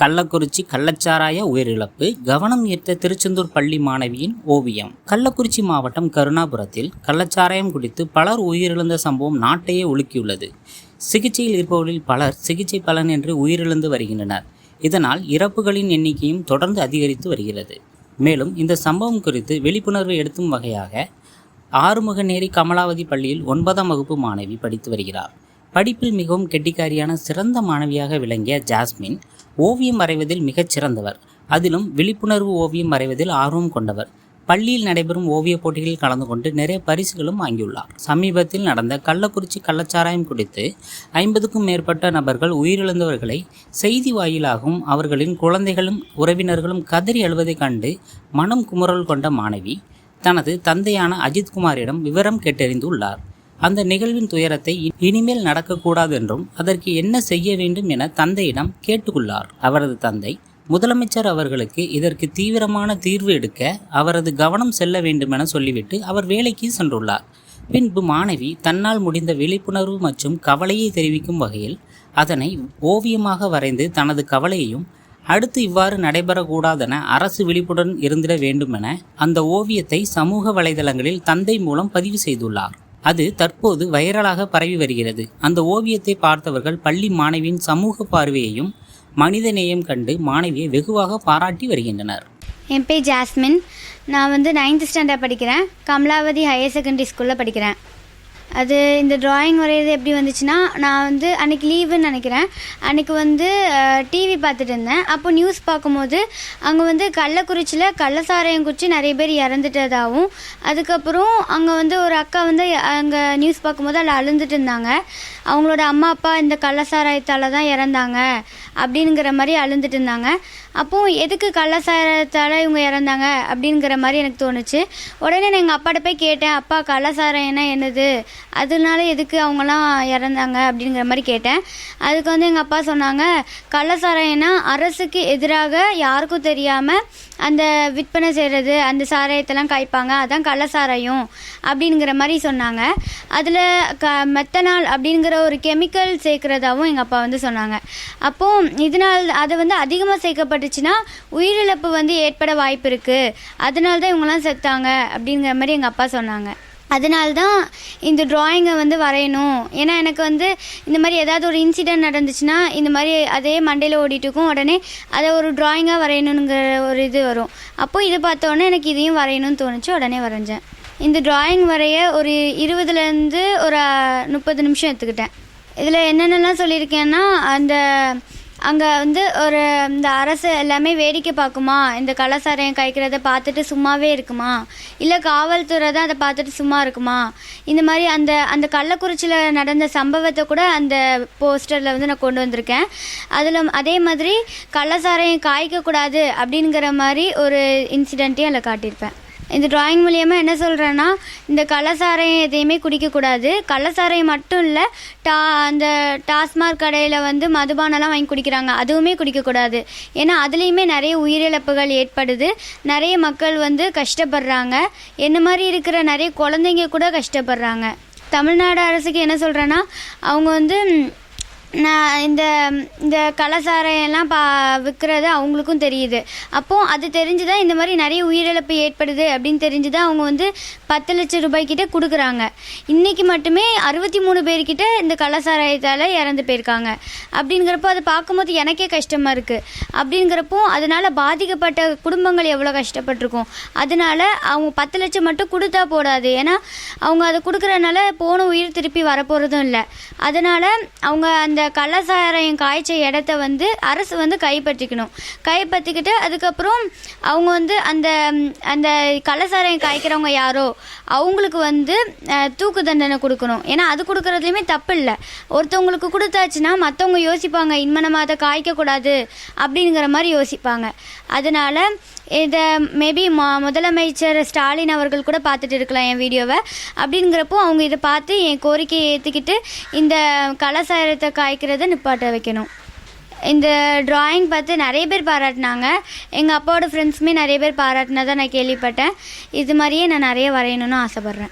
கள்ளக்குறிச்சி கள்ளச்சாராய உயிரிழப்பு கவனம் ஈர்த்த திருச்செந்தூர் பள்ளி மாணவியின் ஓவியம். கள்ளக்குறிச்சி மாவட்டம் கருணாபுரத்தில் கள்ளச்சாராயம் குடித்து பலர் உயிரிழந்த சம்பவம் நாட்டையே உலுக்கியுள்ளது. சிகிச்சையில் இருப்பவர்களில் பலர் சிகிச்சை பலன் என்று உயிரிழந்து வருகின்றனர். இதனால் இறப்புகளின் எண்ணிக்கையும் தொடர்ந்து அதிகரித்து வருகிறது. மேலும் இந்த சம்பவம் குறித்து விழிப்புணர்வு எடுத்தும் வகையாக ஆறுமுகநேரி கமலாவதி பள்ளியில் ஒன்பதாம் வகுப்பு மாணவி படித்து வருகிறார். படிப்பில் மிகவும் கெட்டிக்காரியான சிறந்த மாணவியாக விளங்கிய ஜாஸ்மின் ஓவியம் வரைவதில் மிகச் சிறந்தவர். அதிலும் விழிப்புணர்வு ஓவியம் வரைவதில் ஆர்வம் கொண்டவர். பள்ளியில் நடைபெறும் ஓவியப் போட்டிகளில் கலந்து கொண்டு நிறைய பரிசுகளும் வாங்கியுள்ளார். சமீபத்தில் நடந்த கள்ளக்குறிச்சி கள்ளச்சாராயம் குறித்து ஐம்பதுக்கும் மேற்பட்ட நபர்கள் உயிரிழந்தவர்களை செய்தி வாயிலாகவும் அவர்களின் குழந்தைகளும் உறவினர்களும் கதறி அழுவதைக் கண்டு மனம் குமுறல் கொண்ட மாணவி தனது தந்தையான அஜித்குமாரிடம் விவரம் கேட்டறிந்துள்ளார். அந்த நிகழ்வின் துயரத்தை இனிமேல் நடக்கக்கூடாது என்றும் அதற்கு என்ன செய்ய வேண்டும் என தந்தையிடம் கேட்டுக்கொள்ளார். அவரது தந்தை முதலமைச்சர் அவர்களுக்கு இதற்கு தீவிரமான தீர்வு எடுக்க அவரது கவனம் செல்ல வேண்டுமென சொல்லிவிட்டு அவர் வேலைக்கு சென்றுள்ளார். பின்பு மாணவி தன்னால் முடிந்த விழிப்புணர்வு மற்றும் கவலையை தெரிவிக்கும் வகையில் அதனை ஓவியமாக வரைந்து தனது கவலையையும் அடுத்து இவ்வாறு நடைபெறக்கூடாதென அரசு விழிப்புடன் இருந்திட வேண்டுமென அந்த ஓவியத்தை சமூக வலைதளங்களில் தந்தை மூலம் பதிவு செய்துள்ளார். அது தற்போது வைரலாக பரவி வருகிறது. அந்த ஓவியத்தை பார்த்தவர்கள் பள்ளி மாணவியின் சமூக பார்வையையும் மனிதநேயம் கண்டு மாணவியை வெகுவாக பாராட்டி வருகின்றனர். என் பேர் ஜாஸ்மின். நான் வந்து நைன்த் ஸ்டாண்டர்ட் படிக்கிறேன். கமலாவதி ஹையர் செகண்டரி ஸ்கூலில் படிக்கிறேன். அது இந்த ட்ராயிங் வரைகிறது எப்படி வந்துச்சுன்னா நான் வந்து அன்றைக்கி லீவுன்னு நினைக்கிறேன். அன்றைக்கி வந்து டிவி பார்த்துட்டு இருந்தேன். அப்போ நியூஸ் பார்க்கும்போது அங்கே வந்து கள்ளக்குறிச்சியில் கள்ளசாராயம் குறித்து நிறைய பேர் இறந்துட்டதாகவும் அதுக்கப்புறம் அங்கே வந்து ஒரு அக்கா வந்து அங்கே நியூஸ் பார்க்கும்போது அதில் அழுந்துட்டு இருந்தாங்க. அவங்களோட அம்மா அப்பா இந்த கள்ளசாராயத்தால் தான் இறந்தாங்க அப்படிங்கிற மாதிரி அழுந்துட்டு இருந்தாங்க. அப்போது எதுக்கு கள்ளசாரத்தால் இவங்க இறந்தாங்க அப்படிங்கிற மாதிரி எனக்கு தோணுச்சு. உடனே நான் எங்கள் அப்பாட்ட போய் கேட்டேன் அப்பா கள்ளசாராயம்னா என்னது? அதனால எதுக்கு அவங்களாம் இறந்தாங்க அப்படிங்கிற மாதிரி கேட்டேன். அதுக்கு வந்து எங்கள் அப்பா சொன்னாங்க கள்ளசாராயம்னா அரசுக்கு எதிராக யாருக்கும் தெரியாமல் அந்த விற்பனை செய்கிறது அந்த சாராயத்தெல்லாம் காய்ப்பாங்க. அதான் கள்ளசாராயம். அப்படிங்கிற மாதிரி சொன்னாங்க. அதில் க மெத்தனால் அப்படிங்கிற ஒரு கெமிக்கல் சேர்க்குறதாகவும் எங்கள் அப்பா வந்து சொன்னாங்க. அப்போது இதனால் அது வந்து அதிகமாக சேர்க்கப்பட்டுச்சுன்னா உயிரிழப்பு வந்து ஏற்பட வாய்ப்பு இருக்குது அதனால தான் இவங்கெல்லாம் செத்தாங்க அப்படிங்கிற மாதிரி எங்கள் அப்பா சொன்னாங்க. அதனால்தான் இந்த ட்ராயிங்கை வந்து வரையணும். ஏன்னா எனக்கு வந்து இந்த மாதிரி ஏதாவது ஒரு இன்சிடென்ட் நடந்துச்சுன்னா இந்த மாதிரி அதே மண்டையில் ஓடிட்டு இருக்கும். உடனே அதை ஒரு ட்ராயிங்காக வரையணுங்கிற ஒரு இது வரும். அப்போது இதை பார்த்தோன்னே எனக்கு இதையும் வரையணும்னு தோணுச்சு. உடனே வரைஞ்சேன். இந்த ட்ராயிங் வரைய ஒரு இருபதுலேருந்து ஒரு முப்பது நிமிஷம் எடுத்துக்கிட்டேன். இதில் என்னென்னலாம் சொல்லியிருக்கேன்னா அந்த அங்கே வந்து ஒரு இந்த அரசு எல்லாமே வேடிக்கை பார்க்குமா? இந்த கலாசாரம் காய்க்கிறத பார்த்துட்டு சும்மாவே இருக்குமா? இல்லை காவல்துறை தான் அதை பார்த்துட்டு சும்மா இருக்குமா? இந்த மாதிரி அந்த அந்த கள்ளக்குறிச்சியில் நடந்த சம்பவத்தை கூட அந்த போஸ்டரில் வந்து நான் கொண்டு வந்திருக்கேன். அதில் அதே மாதிரி கள்ளசாரையும் காய்க்கக்கூடாது அப்படிங்கிற மாதிரி ஒரு இன்சிடெண்ட்டையும் அதில் காட்டியிருப்பேன். இந்த டிராயிங் மூலியமாக என்ன சொல்கிறேன்னா இந்த கள்ளசாரையம் எதையுமே குடிக்கக்கூடாது கள்ளசாரையம் மட்டும் இல்லை டா அந்த டாஸ்மாக் கடையில் வந்து மதுபானம்லாம் வாங்கி குடிக்கிறாங்க. அதுவுமே குடிக்கக்கூடாது ஏன்னா அதுலேயுமே நிறைய உயிரிழப்புகள் ஏற்படுது. நிறைய மக்கள் வந்து கஷ்டப்படுறாங்க. என்ன மாதிரி இருக்கிற நிறைய குழந்தைங்க கூட கஷ்டப்படுறாங்க. தமிழ்நாடு அரசுக்கு என்ன சொல்கிறேன்னா அவங்க வந்து நான் இந்த இந்த கலாச்சாரையெல்லாம் பா விற்கிறது அவங்களுக்கும் தெரியுது. அப்போது அது தெரிஞ்சு தான் இந்த மாதிரி நிறைய உயிரிழப்பு ஏற்படுது அப்படின்னு தெரிஞ்சு தான் அவங்க வந்து பத்து லட்சம் ரூபாய்க்கிட்ட கொடுக்குறாங்க. இன்றைக்கி மட்டுமே அறுபத்தி மூணு பேர்கிட்ட இந்த கலாசாராயத்தால் இறந்து போயிருக்காங்க. அப்படிங்கிறப்போ அதை பார்க்கும்போது எனக்கே கஷ்டமாக இருக்குது அப்படிங்கிறப்போ அதனால் பாதிக்கப்பட்ட குடும்பங்கள் எவ்வளோ கஷ்டப்பட்டிருக்கும். அதனால அவங்க பத்து லட்சம் மட்டும் கொடுத்தா போடாது ஏன்னா அவங்க அதை கொடுக்குறனால போன உயிர் திருப்பி வரப்போகிறதும் இல்லை. அதனால் அவங்க அந்த கள்ளசாராயம் காய்ச்ச இடத்த வந்து அரசு வந்து கைப்பற்றிக்கணும். கைப்பற்றிக்கிட்டு அதுக்கப்புறம் அவங்க வந்து அந்த அந்த கள்ளசாராயம் காய்க்கிறவங்க யாரோ அவங்களுக்கு வந்து தூக்கு தண்டனை கொடுக்கணும். ஏன்னா அது கொடுக்குறதுலையுமே தப்பு இல்லை ஒருத்தவங்களுக்கு கொடுத்தாச்சுன்னா மற்றவங்க யோசிப்பாங்க இனிமே நம்ம அதை காய்க்கக்கூடாது அப்படிங்கிற மாதிரி யோசிப்பாங்க. அதனால் இதை மேபி ம முதலமைச்சர் ஸ்டாலின் அவர்கள் கூட பார்த்துட்டு இருக்கலாம் என் வீடியோவை. அப்படிங்கிறப்போ அவங்க இதை பார்த்து என் கோரிக்கையை ஏற்றுக்கிட்டு இந்த கலாசாரத்தை காய்க்கிறத நிப்பாட்ட வைக்கணும். இந்த ட்ராயிங் பார்த்து நிறைய பேர் பாராட்டினாங்க. எங்கள் அப்பாவோட ஃப்ரெண்ட்ஸுமே நிறைய பேர் பாராட்டினதை நான் கேள்விப்பட்டேன். இது மாதிரியே நான் நிறைய வரையணும்னு ஆசைப்பட்றேன்.